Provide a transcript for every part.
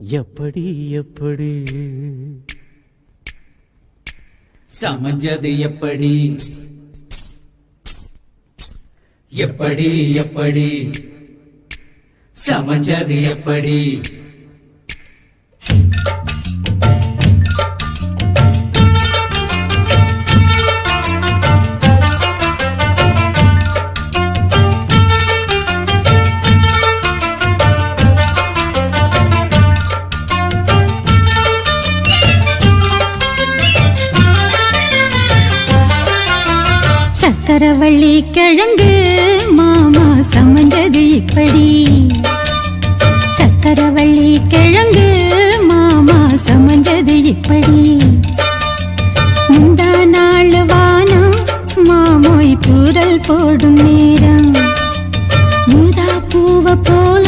எப்படி எப்படி? சமஞ்சது எப்படி? எப்படி எப்படி? சமஞ்சது எப்படி? சக்கரவள்ளி கிழங்கு மாமா சமஞ்சது இப்படி. சக்கரவள்ளி கிழங்கு மாமா சமஞ்சது இப்படி. முந்தா நாள் வானம் மாமோய் தூரல் போடும் நேரம். மூதா பூவ போல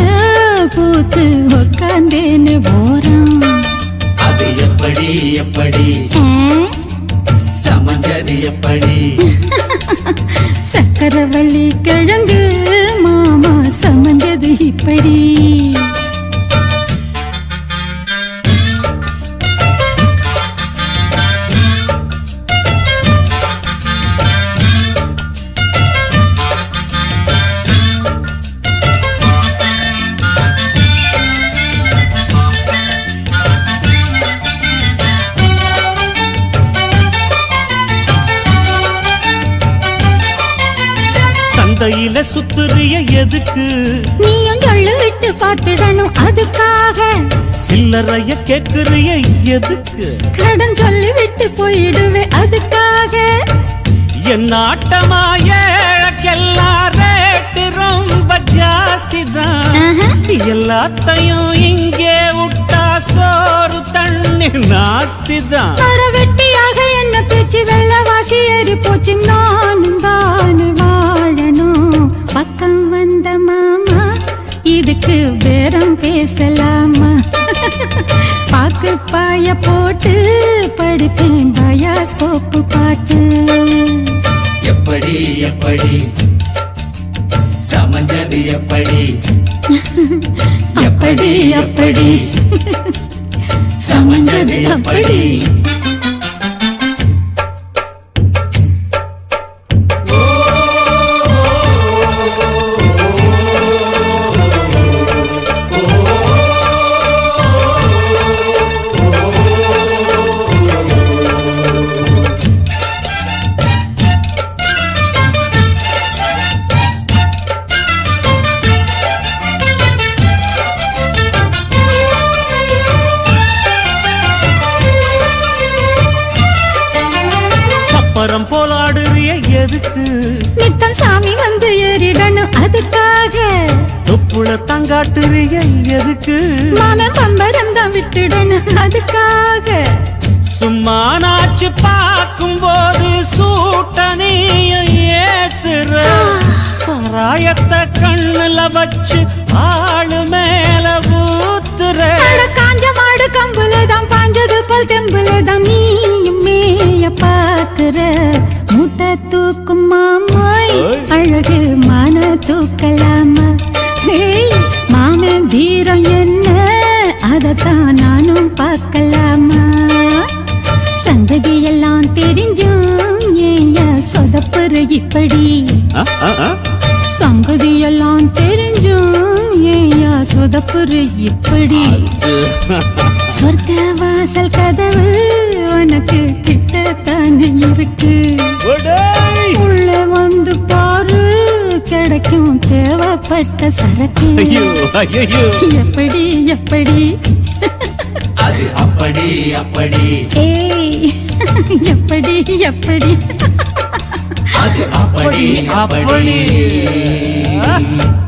பூத்து உக்காந்தேன்னு போறான் அது எப்படி எப்படி? சமஞ்சது எப்படி? கரவள்ளி கிழங்கு மாமா சமந்தது இப்படி. சந்தையில சுத்துறிய எதுக்கு? நீயும் சொல்லு விட்டு பார்த்துடணும் அதுக்காக. சில்லறைய கேக்குறிய எதுக்கு? கடன் சொல்லி விட்டு போயிடுவே அதுக்காக. என் ஆட்டமா ஏழக்கெல்லாம் ரேட்டு ரொம்ப ஜாஸ்தி தான். எல்லாத்தையும் இங்கே விட்டா சோறு தண்ணி நாஸ்தி தான் வெட்டியாக என்ன பேச்சு வெள்ளவாசி ஏறி போச்சு இதுக்கு பேரம் பேசலாமா? பாக்கு பாய போட்டு படிப்பேன் பயாஸ்கோப்பு பாட்டு. எப்படி எப்படி? சமஞ்சது எப்படி? அப்படி அப்படி. சமஞ்சது அப்படி எதுக்கு நித்தம் சாமி வந்து ஏறிடணும் அதுக்காக. தொப்புள தங்காட்டுறிய எதுக்கு? மாமன் பம்பரம் தான் விட்டுடணும் அதுக்காக. சும்மா நாச்சு பார்க்கும் போது சூட்டனைய ஏத்துற சாராயத்தை கண்ணுல வச்சு ஆளு இப்படி ஆ, ஆ, ஆ. சங்கதி எல்லாம் தெரிஞ்சும் ஏயா சொதப்புற இப்படி. சொர்க்க வாசல் கதவு உனக்கு கிட்டத்தானே இருக்கு. உள்ள வந்து பாரு கிடைக்கும் தேவைப்பட்ட சரக்கு. எப்படி எப்படி? அது அப்படி அப்படி. ஏய் எப்படி எப்படி? அது அப்படி அப்படி அப்படி